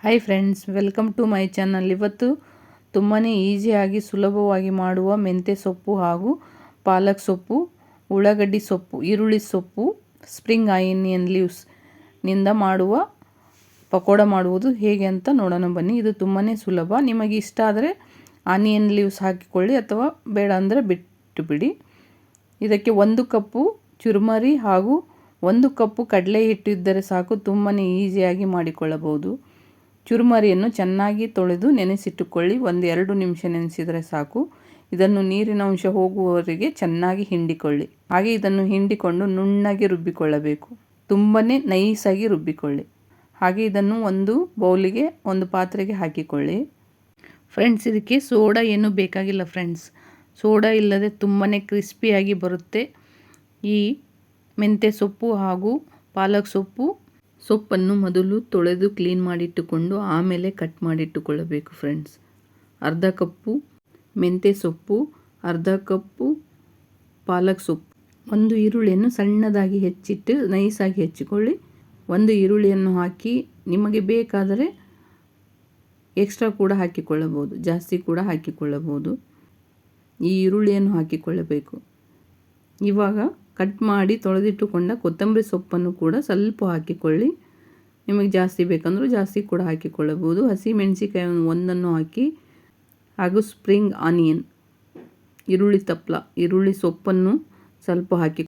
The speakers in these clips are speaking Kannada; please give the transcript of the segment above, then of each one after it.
Hi friends welcome to my channel ಇವತ್ತು ತುಂಬಾ ಈಸಿಯಾಗಿ ಸುಲಭವಾಗಿ ಮಾಡುವ ಮೆಂತ್ಯ ಸೊಪ್ಪು ಹಾಗೂ ಪಾಲಕ್ ಸೊಪ್ಪು, ಉಳ್ಳಾಗಡ್ಡಿ ಸೊಪ್ಪು, ಈರುಳ್ಳಿ ಸೊಪ್ಪು ಸ್ಪ್ರಿಂಗ್ ಆನಿಯನ್ ಲೀವ್ಸ್ನಿಂದ ಮಾಡುವ, ಪಕೋಡ ಮಾಡುವುದು ಹೇಗೆ ಅಂತ ನೋಡೋಣ ಬನ್ನಿ. ಇದು ತುಂಬಾ ಸುಲಭ. ನಿಮಗೆ ಇಷ್ಟ ಆದರೆ ಆನಿಯನ್ ಲೀವ್ಸ್ ಹಾಕಿಕೊಳ್ಳಿ ಅಥವಾ ಬೇಡ ಅಂದರೆ ಬಿಟ್ಟು ಬಿಡಿ ಇದಕ್ಕೆ ಒಂದು ಕಪ್ಪು ಚುರುಮರಿ ಹಾಗೂ ಒಂದು ಕಪ್ಪು ಕಡಲೆ ಹಿಟ್ಟು ಇದ್ದರೆ ಸಾಕು ತುಂಬಾ ಈಸಿಯಾಗಿ ಮಾಡಿಕೊಳ್ಳಬಹುದು. ಚುರುಮರಿಯನ್ನು ಚೆನ್ನಾಗಿ ತೊಳೆದು ನೆನೆಸಿಟ್ಟುಕೊಳ್ಳಿ. ಒಂದು ಎರಡು ನಿಮಿಷ ನೆನೆಸಿದರೆ ಸಾಕು. ಇದನ್ನು ನೀರಿನ ಅಂಶ ಹೋಗುವವರೆಗೆ ಚೆನ್ನಾಗಿ ಹಿಂಡಿಕೊಳ್ಳಿ. ಹಾಗೆ ಇದನ್ನು ಹಿಂಡಿಕೊಂಡು ನುಣ್ಣಗೆ ರುಬ್ಬಿಕೊಳ್ಳಬೇಕು. ತುಂಬಾ ನೈಸಾಗಿ ರುಬ್ಬಿಕೊಳ್ಳಿ. ಹಾಗೆ ಇದನ್ನು ಒಂದು ಬೌಲಿಗೆ ಒಂದು ಪಾತ್ರೆಗೆ ಹಾಕಿಕೊಳ್ಳಿ. ಫ್ರೆಂಡ್ಸ್, ಇದಕ್ಕೆ ಸೋಡಾ ಏನೂ ಬೇಕಾಗಿಲ್ಲ ಫ್ರೆಂಡ್ಸ್. ಸೋಡಾ ಇಲ್ಲದೆ ತುಂಬಾ ಕ್ರಿಸ್ಪಿಯಾಗಿ ಬರುತ್ತೆ. ಈ ಮೆಂತ್ಯ ಸೊಪ್ಪು ಹಾಗೂ ಪಾಲಕ್ ಸೊಪ್ಪು ಸೊಪ್ಪನ್ನು ಮೊದಲು ತೊಳೆದು ಕ್ಲೀನ್ ಮಾಡಿಟ್ಟುಕೊಂಡು ಆಮೇಲೆ ಕಟ್ ಮಾಡಿಟ್ಟುಕೊಳ್ಳಬೇಕು ಫ್ರೆಂಡ್ಸ್ ಅರ್ಧ ಕಪ್ಪು ಮೆಂತ್ಯ ಸೊಪ್ಪು, ಅರ್ಧ ಕಪ್ಪು ಪಾಲಕ್ ಸೊಪ್ಪು. ಒಂದು ಈರುಳ್ಳಿಯನ್ನು ಸಣ್ಣದಾಗಿ ಹೆಚ್ಚಿಟ್ಟು ನೈಸಾಗಿ ಹೆಚ್ಚಿಕೊಳ್ಳಿ. ಒಂದು ಈರುಳ್ಳಿಯನ್ನು ಹಾಕಿ ನಿಮಗೆ ಬೇಕಾದರೆ ಎಕ್ಸ್ಟ್ರಾ ಕೂಡ ಹಾಕಿಕೊಳ್ಳಬಹುದು, ಜಾಸ್ತಿ ಕೂಡ ಹಾಕಿಕೊಳ್ಳಬಹುದು. ಈ ಈರುಳ್ಳಿಯನ್ನು ಹಾಕಿಕೊಳ್ಳಬೇಕು. ಇವಾಗ ಕಟ್ ಮಾಡಿ ತೊಳೆದಿಟ್ಟುಕೊಂಡ ಕೊತ್ತಂಬರಿ ಸೊಪ್ಪನ್ನು ಕೂಡ ಸ್ವಲ್ಪ ಹಾಕಿಕೊಳ್ಳಿ. ನಿಮಗೆ ಜಾಸ್ತಿ ಬೇಕಂದರೂ ಜಾಸ್ತಿ ಕೂಡ ಹಾಕಿಕೊಳ್ಳಬಹುದು. ಹಸಿ ಮೆಣಸಿಕಾಯಿ ಒಂದನ್ನು ಹಾಕಿ, ಹಾಗೂ ಸ್ಪ್ರಿಂಗ್ ಆನಿಯನ್, ಈರುಳ್ಳಿ ತಪ್ಪಲ ಈರುಳ್ಳಿ ಸೊಪ್ಪನ್ನು ಸ್ವಲ್ಪ ಹಾಕಿ.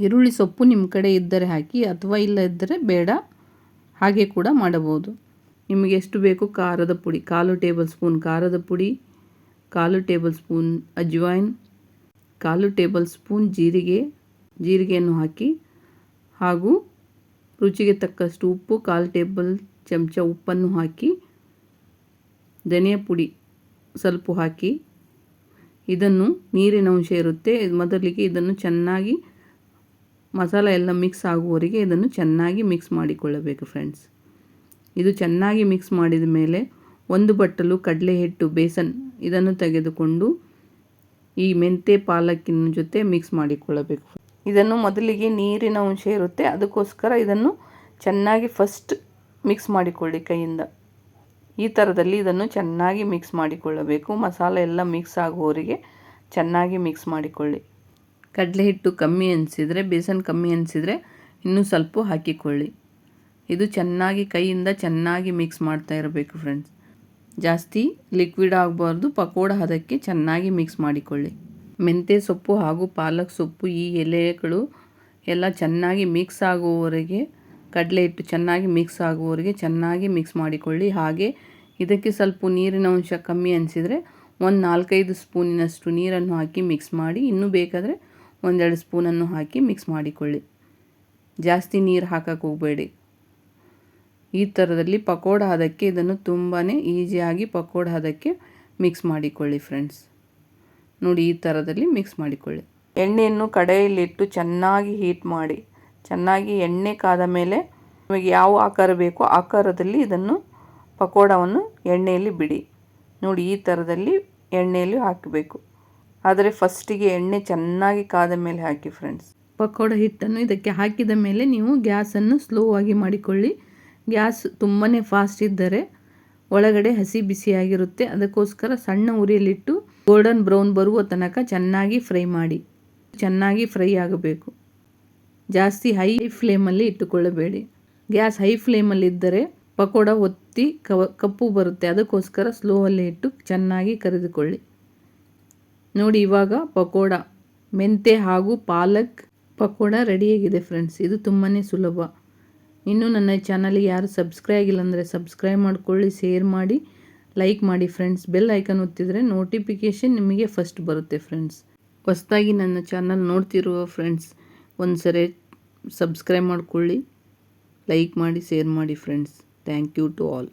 ಈರುಳ್ಳಿ ಸೊಪ್ಪು ನಿಮ್ಮ ಕಡೆ ಇದ್ದರೆ ಹಾಕಿ, ಅಥವಾ ಇಲ್ಲ ಇದ್ದರೆ ಬೇಡ, ಹಾಗೆ ಕೂಡ ಮಾಡಬಹುದು. ನಿಮಗೆ ಎಷ್ಟು ಬೇಕು ಖಾರದ ಪುಡಿ, ಕಾಲು ಟೇಬಲ್ ಸ್ಪೂನ್ ಖಾರದ ಪುಡಿ, ಕಾಲು ಟೇಬಲ್ ಸ್ಪೂನ್ ಅಜ್ವಾಯಿನ್, ಕಾಲು ಟೇಬಲ್ ಸ್ಪೂನ್ ಜೀರಿಗೆ ಜೀರಿಗೆಯನ್ನು ಹಾಕಿ ಹಾಗೂ ರುಚಿಗೆ ತಕ್ಕಷ್ಟು ಉಪ್ಪು, ಕಾಲು ಟೇಬಲ್ ಚಮಚ ಉಪ್ಪನ್ನು ಹಾಕಿ, ಧನಿಯಾ ಪುಡಿ ಸ್ವಲ್ಪ ಹಾಕಿ, ಇದನ್ನು ನೀರಿನ ಅಂಶ ಇರುತ್ತೆ. ಮೊದಲಿಗೆ ಇದನ್ನು ಚೆನ್ನಾಗಿ ಮಸಾಲ ಎಲ್ಲ ಮಿಕ್ಸ್ ಆಗುವವರೆಗೆ ಇದನ್ನು ಚೆನ್ನಾಗಿ ಮಿಕ್ಸ್ ಮಾಡಿಕೊಳ್ಳಬೇಕು ಫ್ರೆಂಡ್ಸ್ ಇದು ಚೆನ್ನಾಗಿ ಮಿಕ್ಸ್ ಮಾಡಿದ ಮೇಲೆ ಒಂದು ಬಟ್ಟಲು ಕಡಲೆ ಹಿಟ್ಟು ಬೇಸನ್ ಇದನ್ನು ತೆಗೆದುಕೊಂಡು ಈ ಮೆಂತೆ ಪಾಲಕ್ಕಿನ ಜೊತೆ ಮಿಕ್ಸ್ ಮಾಡಿಕೊಳ್ಳಬೇಕು. ಇದನ್ನು ಮೊದಲಿಗೆ ನೀರಿನ ಅಂಶ ಇರುತ್ತೆ. ಅದಕ್ಕೋಸ್ಕರ ಇದನ್ನು ಚೆನ್ನಾಗಿ ಫಸ್ಟ್ ಮಿಕ್ಸ್ ಮಾಡಿಕೊಳ್ಳಿ ಕೈಯಿಂದ. ಈ ಥರದಲ್ಲಿ ಇದನ್ನು ಚೆನ್ನಾಗಿ ಮಿಕ್ಸ್ ಮಾಡಿಕೊಳ್ಳಬೇಕು. ಮಸಾಲೆ ಎಲ್ಲ ಮಿಕ್ಸ್ ಆಗುವವರಿಗೆ ಚೆನ್ನಾಗಿ ಮಿಕ್ಸ್ ಮಾಡಿಕೊಳ್ಳಿ. ಕಡಲೆ ಹಿಟ್ಟು ಕಮ್ಮಿ ಅನಿಸಿದರೆ ಬೇಸನ್ ಕಮ್ಮಿ ಅನಿಸಿದರೆ ಇನ್ನೂ ಸ್ವಲ್ಪ ಹಾಕಿಕೊಳ್ಳಿ. ಇದು ಚೆನ್ನಾಗಿ ಕೈಯಿಂದ ಚೆನ್ನಾಗಿ ಮಿಕ್ಸ್ ಮಾಡ್ತಾ ಇರಬೇಕು ಫ್ರೆಂಡ್ಸ್ ಜಾಸ್ತಿ ಲಿಕ್ವಿಡ್ ಆಗಬಾರ್ದು. ಪಕೋಡ ಹದಕ್ಕೆ ಚೆನ್ನಾಗಿ ಮಿಕ್ಸ್ ಮಾಡಿಕೊಳ್ಳಿ. ಮೆಂತ್ಯ ಸೊಪ್ಪು ಹಾಗೂ ಪಾಲಕ್ ಸೊಪ್ಪು ಈ ಎಲೆಗಳು ಎಲ್ಲ ಚೆನ್ನಾಗಿ ಮಿಕ್ಸ್ ಆಗುವವರೆಗೆ, ಕಡಲೆ ಹಿಟ್ಟು ಚೆನ್ನಾಗಿ ಮಿಕ್ಸ್ ಆಗುವವರೆಗೆ ಚೆನ್ನಾಗಿ ಮಿಕ್ಸ್ ಮಾಡಿಕೊಳ್ಳಿ. ಹಾಗೆ ಇದಕ್ಕೆ ಸ್ವಲ್ಪ ನೀರಿನ ಅಂಶ ಕಮ್ಮಿ ಅನಿಸಿದರೆ ಒಂದು ನಾಲ್ಕೈದು ಸ್ಪೂನಿನಷ್ಟು ನೀರನ್ನು ಹಾಕಿ ಮಿಕ್ಸ್ ಮಾಡಿ, ಇನ್ನೂ ಬೇಕಾದರೆ ಒಂದೆರಡು ಸ್ಪೂನನ್ನು ಹಾಕಿ ಮಿಕ್ಸ್ ಮಾಡಿಕೊಳ್ಳಿ. ಜಾಸ್ತಿ ನೀರು ಹಾಕಕ್ಕೆ ಹೋಗಬೇಡಿ. ಈ ಥರದಲ್ಲಿ ಪಕೋಡ ಹದಕ್ಕೆ ಇದನ್ನು ತುಂಬಾ ಈಸಿಯಾಗಿ ಪಕೋಡ ಹದಕ್ಕೆ ಮಿಕ್ಸ್ ಮಾಡಿಕೊಳ್ಳಿ ಫ್ರೆಂಡ್ಸ್ ನೋಡಿ ಈ ಥರದಲ್ಲಿ ಮಿಕ್ಸ್ ಮಾಡಿಕೊಳ್ಳಿ. ಎಣ್ಣೆಯನ್ನು ಕಡೆಯಲ್ಲಿಟ್ಟು ಚೆನ್ನಾಗಿ ಹೀಟ್ ಮಾಡಿ ಚೆನ್ನಾಗಿ ಎಣ್ಣೆ ಕಾದ ಮೇಲೆ ನಿಮಗೆ ಯಾವ ಆಕಾರ ಬೇಕೋ ಆಕಾರದಲ್ಲಿ ಇದನ್ನು ಪಕೋಡವನ್ನು ಎಣ್ಣೆಯಲ್ಲಿ ಬಿಡಿ. ನೋಡಿ ಈ ಥರದಲ್ಲಿ ಎಣ್ಣೆಯಲ್ಲಿ ಹಾಕಬೇಕು. ಆದರೆ ಫಸ್ಟಿಗೆ ಎಣ್ಣೆ ಚೆನ್ನಾಗಿ ಕಾದ ಮೇಲೆ ಹಾಕಿ ಫ್ರೆಂಡ್ಸ್ ಪಕೋಡ ಹಿಟ್ಟನ್ನು ಇದಕ್ಕೆ ಹಾಕಿದ ಮೇಲೆ ನೀವು ಗ್ಯಾಸನ್ನು ಸ್ಲೋ ಆಗಿ ಮಾಡಿಕೊಳ್ಳಿ. ಗ್ಯಾಸ್ ತುಂಬಾ ಫಾಸ್ಟ್ ಇದ್ದರೆ ಒಳಗಡೆ ಹಸಿ ಬಿಸಿಯಾಗಿರುತ್ತೆ. ಅದಕ್ಕೋಸ್ಕರ ಸಣ್ಣ ಉರಿಯಲ್ಲಿಟ್ಟು ಗೋಲ್ಡನ್ ಬ್ರೌನ್ ಬರುವ ತನಕ ಚೆನ್ನಾಗಿ ಫ್ರೈ ಮಾಡಿ, ಚೆನ್ನಾಗಿ ಫ್ರೈ ಆಗಬೇಕು. ಜಾಸ್ತಿ ಹೈ ಫ್ಲೇಮಲ್ಲಿ ಇಟ್ಟುಕೊಳ್ಳಬೇಡಿ. ಗ್ಯಾಸ್ ಹೈ ಫ್ಲೇಮಲ್ಲಿದ್ದರೆ ಪಕೋಡ ಒತ್ತಿ ಕವ, ಕಪ್ಪು ಬರುತ್ತೆ. ಅದಕ್ಕೋಸ್ಕರ ಸ್ಲೋವಲ್ಲಿ ಇಟ್ಟು ಚೆನ್ನಾಗಿ ಕರೆದುಕೊಳ್ಳಿ. ನೋಡಿ, ಇವಾಗ ಪಕೋಡ ಮೆಂತೆ ಹಾಗೂ ಪಾಲಕ್ ಪಕೋಡ ರೆಡಿಯಾಗಿದೆ ಫ್ರೆಂಡ್ಸ್ ಇದು ತುಂಬಾ ಸುಲಭ. ಇನ್ನೂ ನನ್ನ ಚಾನಲ್ಗೆ ಯಾರು ಸಬ್ಸ್ಕ್ರೈಬ್ ಆಗಿಲ್ಲ ಅಂದರೆ ಸಬ್ಸ್ಕ್ರೈಬ್ ಮಾಡಿಕೊಳ್ಳಿ ಶೇರ್ ಮಾಡಿ. ಲೈಕ್ ಮಾಡಿ ಫ್ರೆಂಡ್ಸ್ ಬೆಲ್ ಐಕನ್ ಒತ್ತಿದರೆ ನೋಟಿಫಿಕೇಷನ್ ನಿಮಗೆ ಫಸ್ಟ್ ಬರುತ್ತೆ ಫ್ರೆಂಡ್ಸ್ ಹೊಸದಾಗಿ ನನ್ನ ಚಾನಲ್ ನೋಡ್ತಿರುವ ಫ್ರೆಂಡ್ಸ್ ಒಂದು ಸರಿ ಸಬ್ಸ್ಕ್ರೈಬ್ ಮಾಡಿಕೊಳ್ಳಿ ಲೈಕ್ ಮಾಡಿ ಶೇರ್ ಮಾಡಿ friends thank you to all